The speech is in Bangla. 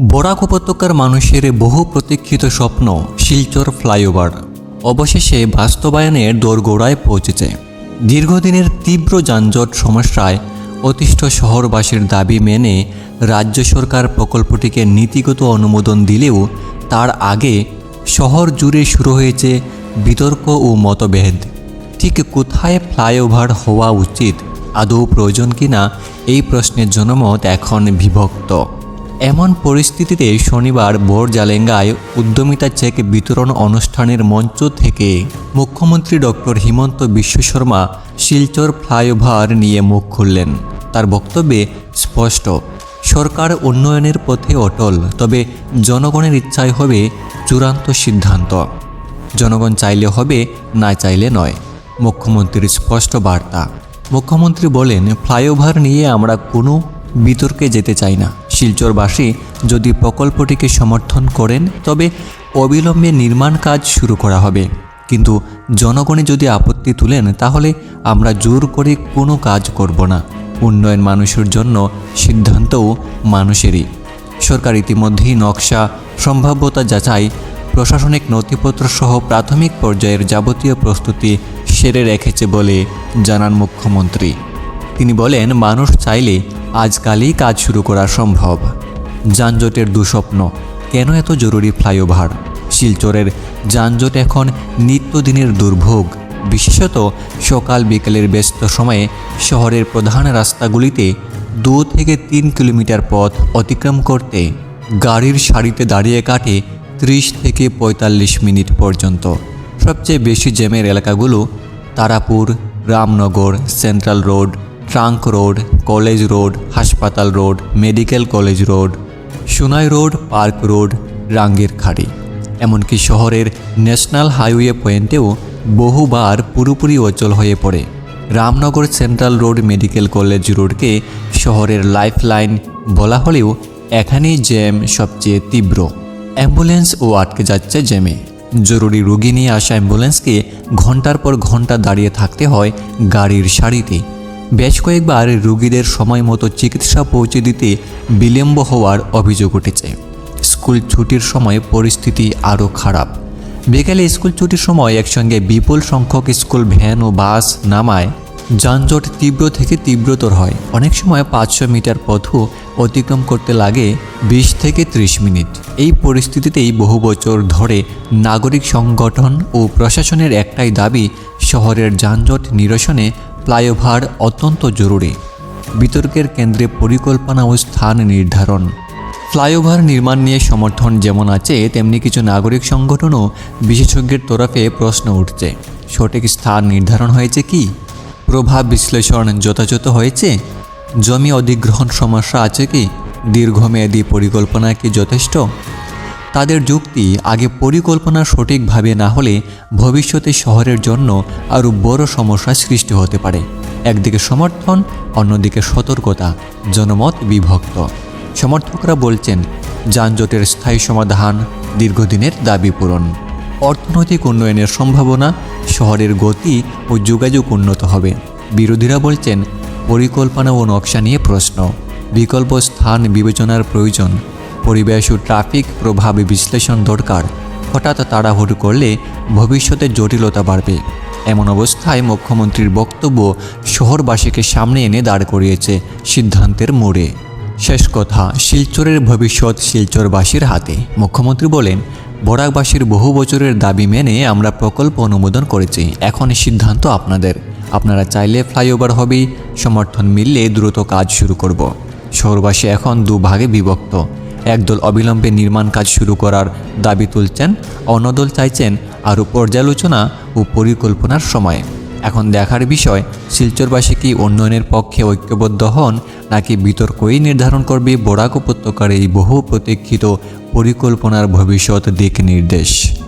বরাক উপত্যকার মানুষের বহু প্রতীক্ষিত স্বপ্ন, শিলচর ফ্লাইওভার। অবশেষে বাস্তবায়নের দোরগোড়ায় পৌঁছেছে। দীর্ঘদিনের তীব্র যানজট সমস্যায় অতিষ্ঠ শহরবাসীর দাবি মেনে রাজ্য সরকার প্রকল্পটিকে নীতিগত অনুমোদন দিলেও তার আগে শহর জুড়ে শুরু হয়েছে বিতর্ক ও মতভেদ। ঠিক কোথায় ফ্লাইওভার হওয়া উচিত, আদৌ প্রয়োজন কিনা, এই প্রশ্নের জনমত এখন বিভক্ত। এমন পরিস্থিতিতে শনিবার বোরজালেঙ্গায় উদ্যমিতা চেক বিতরণ অনুষ্ঠানের মঞ্চ থেকে মুখ্যমন্ত্রী ডক্টর হিমন্ত বিশ্ব শর্মা শিলচর ফ্লাইওভার নিয়ে মুখ খুললেন। তার বক্তব্যে স্পষ্ট, সরকার উন্নয়নের পথে অটল, তবে জনগণের ইচ্ছায় হবে চূড়ান্ত সিদ্ধান্ত। জনগণ চাইলে হবে, না চাইলে নয়, মুখ্যমন্ত্রীর স্পষ্ট বার্তা। মুখ্যমন্ত্রী বলেন, ফ্লাইওভার নিয়ে আমরা কোনো বিতর্কে যেতে চাই না। শিলচরবাসী যদি প্রকল্পটিকে সমর্থন করেন, তবে অবিলম্বে নির্মাণ কাজ শুরু করা হবে। কিন্তু জনগণে যদি আপত্তি তুলেন, তাহলে আমরা জোর করে কোনো কাজ করব না। উন্নয়ন মানুষের জন্য সিদ্ধান্তও মানুষেরই। সরকার ইতিমধ্যেই নকশা, সম্ভাব্যতা যাচাই, প্রশাসনিক নথিপত্র সহ প্রাথমিক পর্যায়ের যাবতীয় প্রস্তুতি সেরে রেখেছে বলে জানান মুখ্যমন্ত্রী। তিনি বলেন, মানুষ চাইলে আজকালই কাজ শুরু করা সম্ভব। যানজটের দুঃস্বপ্ন, কেন এত জরুরি ফ্লাইওভার? শিলচরের যানজট এখন নিত্যদিনের দুর্ভোগ। বিশেষত সকাল বিকেলের ব্যস্ত সময়ে শহরের প্রধান রাস্তাগুলিতে দু থেকে তিন কিলোমিটার পথ অতিক্রম করতে গাড়ির সারিতে দাঁড়িয়ে কাটে ত্রিশ থেকে পঁয়তাল্লিশ মিনিট পর্যন্ত। সবচেয়ে বেশি জ্যামের এলাকাগুলো Tarapur, Ramnagar, central road trunk road college road হাসপাতাল road medical college road Sunai road park road Rangirkhari এমনকি শহরের ন্যাশনাল হাইওয়ে পয়েন্টেও বহুবার পুরোপুরি অচল হয়ে পড়ে। Ramnagar central road medical college রোডকে শহরের লাইফ লাইন বলা হলেও এখানেই জ্যাম সবচেয়ে তীব্র। অ্যাম্বুলেন্স ও আটকে যাচ্ছে জ্যামে। জরুরি রোগী নিয়ে আসা অ্যাম্বুলেন্সকে ঘণ্টার পর ঘণ্টা দাঁড়িয়ে থাকতে হয় গাড়ির সারিতে। বেশ কয়েকবার রোগীদের সময় মতো চিকিৎসা পৌঁছে দিতে বিলম্ব হওয়ার অভিযোগ উঠেছে। স্কুল ছুটির সময় পরিস্থিতি আরও খারাপ। বিকেলে স্কুল ছুটির সময় একসঙ্গে বিপুল সংখ্যক স্কুল ভ্যান ও বাস নামায়। যানজট তীব্র থেকে তীব্রতর হয়। অনেক সময় পাঁচশো মিটার পথও অতিক্রম করতে লাগে বিশ থেকে ত্রিশ মিনিট। এই পরিস্থিতিতেই বহু বছর ধরে নাগরিক সংগঠন ও প্রশাসনের একটাই দাবি, শহরের যানজট নিরসনে ফ্লাইওভার অত্যন্ত জরুরি। বিতর্কের কেন্দ্রে পরিকল্পনা ও স্থান নির্ধারণ। ফ্লাইওভার নির্মাণ নিয়ে সমর্থন যেমন আছে, তেমনি কিছু নাগরিক সংগঠনও বিশেষজ্ঞের তরফে প্রশ্ন উঠছে। সঠিক স্থান নির্ধারণ হয়েছে কি? প্রভাব বিশ্লেষণ যথাযথ হয়েছে? জমি অধিগ্রহণ সমস্যা আছে কি? দীর্ঘমেয়াদী পরিকল্পনা কি যথেষ্ট? তাদের যুক্তি আগে পরিকল্পনা সঠিকভাবে না হলে ভবিষ্যতে শহরের জন্য আরও বড় সমস্যা সৃষ্টি হতে পারে। একদিকে সমর্থন, অন্যদিকে সতর্কতা, জনমত বিভক্ত। সমর্থকরা বলছেন, যানজটের স্থায়ী সমাধান দীর্ঘদিনের দাবি পূরণ। অর্থনৈতিক উন্নয়নের সম্ভাবনা, শহরের গতি ও যোগাযোগ উন্নত হবে। বিরোধীরা বলছেন, পরিকল্পনা ও নকশা নিয়ে প্রশ্ন। বিকল্প স্থান বিবেচনার প্রয়োজন। পরিবেশ ও ট্রাফিক প্রভাবে বিশ্লেষণ দরকার। হঠাৎ তাড়াহুড়ো করলে ভবিষ্যতে জটিলতা বাড়বে। এমন অবস্থায় মুখ্যমন্ত্রীর বক্তব্য শহরবাসীকে সামনে এনে দাঁড় করিয়েছে সিদ্ধান্তের মোড়ে। শেষ কথা, শিলচরের ভবিষ্যৎ শিলচরবাসীর হাতে। মুখ্যমন্ত্রী বলেন, বরাকবাসীর বহু বছরের দাবি মেনে আমরা প্রকল্প অনুমোদন করেছি। এখন সিদ্ধান্ত আপনাদের। আপনারা চাইলে ফ্লাইওভার হবেই, সমর্থন মিললে দ্রুত কাজ শুরু করব। শহরবাসী এখন দুভাগে বিভক্ত। একদল অবিলম্বে নির্মাণ কাজ শুরু করার দাবি তুলছেন, অন্যদল চাইছেন আরও পর্যালোচনা ও পরিকল্পনার সময়। এখন দেখার বিষয়, শিলচরবাসী কি উন্নয়নের পক্ষে ঐক্যবদ্ধ হন, নাকি বিতর্কই নির্ধারণ করবে বোরাক উপত্যকার এই বহু প্রতীক্ষিত পরিকল্পনার ভবিষ্যৎ দিক নির্দেশ?